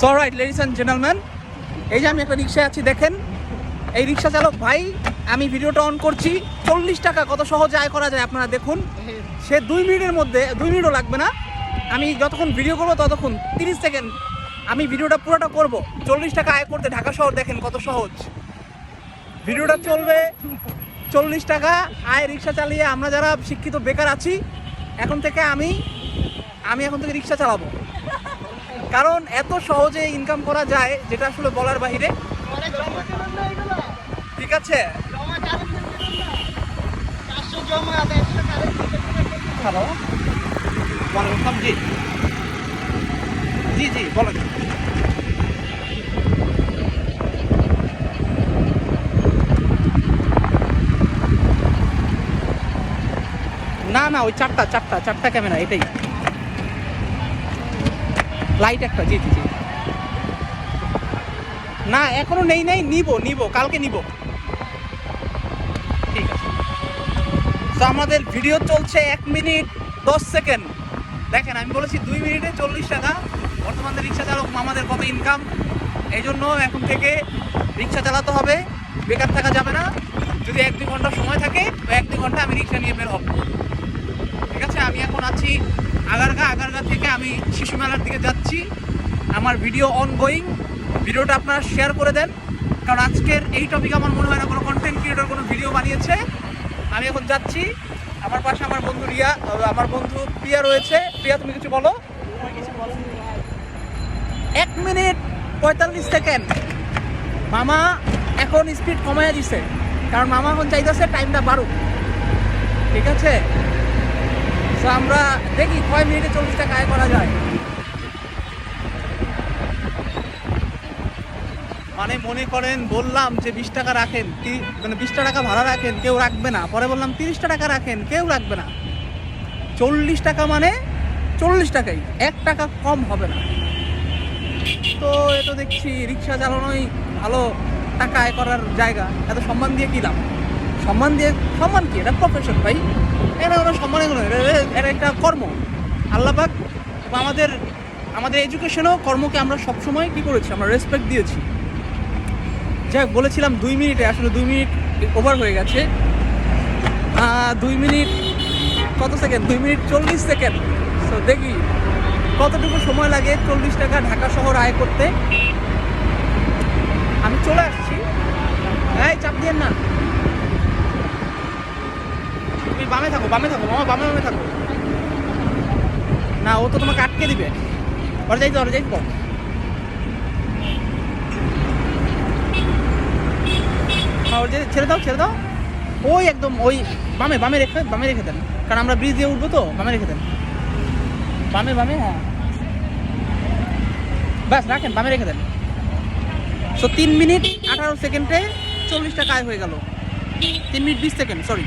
So right ladies and gentleman এই যে আমি একটা রিক্সায় আছি, দেখেন। এই রিক্সা চালক, ভাই, আমি ভিডিওটা অন করছি। চল্লিশ টাকা, কত সহজে আয় করা যায় আপনারা দেখুন। সে দুই মিনিটের মধ্যে, দুই মিনিটও লাগবে না। আমি যতক্ষণ ভিডিও করব, ততক্ষণ তিরিশ সেকেন্ড আমি ভিডিওটা পুরোটা করব। চল্লিশ টাকা আয় করতে ঢাকা শহর, দেখেন কত সহজ। ভিডিওটা চলবে চল্লিশ টাকা। আয় রিক্সা চালিয়ে আমরা যারা শিক্ষিত বেকার আছি, এখন থেকে আমি আমি এখন থেকে রিক্সা চালাবো। কারণ এত সহজে ইনকাম করা যায়, যেটা আসলে বলার বাহিরে। ঠিক আছে? হ্যালো ওয়ালাইকুম জি। জি জি বলেন না না, ওই চারটা চারটা চারটা ক্যামেরা এটাই। লাইট একটা, জি জি জি। না, এখনও নেই নেই, নিব নিব, কালকে নিব। ঠিক আছে। তো আমাদের ভিডিও চলছে এক মিনিট দশ সেকেন্ড। দেখেন, আমি বলেছি দুই মিনিটে চল্লিশ টাকা। বর্তমানে রিক্সা চালক আমাদের কত ইনকাম এই জন্য এখন থেকে রিক্সা চালাতে হবে। বেকার থাকা যাবে না। যদি এক দুই ঘণ্টা সময় থাকে, তো এক দুই ঘণ্টা আমি রিক্সা নিয়ে বের হব। ঠিক আছে, আমি এখন আছি আগারগা আগারগা থেকে আমি শিশু মেলার দিকে যাচ্ছি। আমার ভিডিও অন গোয়িং ভিডিওটা আপনারা শেয়ার করে দেন। কারণ আজকের এই টপিক আমার মনে হয় না কোনো কন্টেন্ট ক্রিয়েটর কোনো ভিডিও বানিয়েছে। আমি এখন যাচ্ছি। আমার পাশে আমার বন্ধু রিয়া আমার বন্ধু প্রিয়া রয়েছে। প্রিয়া, তুমি কিছু বলো? এক মিনিট পঁয়তাল্লিশ সেকেন্ড। মামা এখন স্পিড কমাইয়া দিছে। কারণ মামা এখন চাইতেছে টাইমটা বাড়ুক। ঠিক আছে? তো আমরা দেখি কয় মিনিটে চল্লিশ টাকা আয় করা যায়। মানে মনে করেন, বললাম যে বিশ টাকা রাখেন মানে বিশটা টাকা ভাড়া রাখেন, কেউ রাখবে না। পরে বললাম তিরিশটা টাকা রাখেন, কেউ রাখবে না। চল্লিশ টাকা মানে চল্লিশ টাকাই, এক টাকা কম হবে না। তো এ তো দেখছি রিক্সা চালানোই ভালো টাকা আয় করার জায়গা। এত সম্মান দিয়ে কি সম্মান দিয়ে সম্মান কি? এটা প্রফেশন ভাই। এটা কোনো সম্মান এগুলো এটা- একটা কর্ম। আল্লাপাক আমাদের আমাদের এডুকেশনও কর্মকে আমরা সবসময় কি করেছি, আমরা রেসপেক্ট দিয়েছি। যাই বলেছিলাম দুই মিনিটে, আসলে দুই মিনিট ওভার হয়ে গেছে। দুই মিনিট কত সেকেন্ড দুই মিনিট চল্লিশ সেকেন্ড তো দেখি কতটুকু সময় লাগে চল্লিশ টাকা ঢাকা শহর আয় করতে। আমি চলে আসছি। এই, চাপ দিয়ে না তুমি বামে থাকো বামে থাকো, মামা, বামে বামে থাকো। না, ও তো তোমাকে আটকে দিবে। ওরা যাইতো ওরা যাইতো। ওর ছেড়ে দাও ছেড়ে দাও। ওই একদম, ওই বামে বামে রেখে বামে রেখে দেন। কারণ আমরা ব্রিজ দিয়ে উঠবো তো, বামে রেখে দেন। বামে বামে হ্যাঁ। ব্যাস, রাখেন, বামে রেখে দেন। সো তিন মিনিট আঠারো সেকেন্ডে চল্লিশ টাকা আয় হয়ে গেল। তিন মিনিট বিশ সেকেন্ড সরি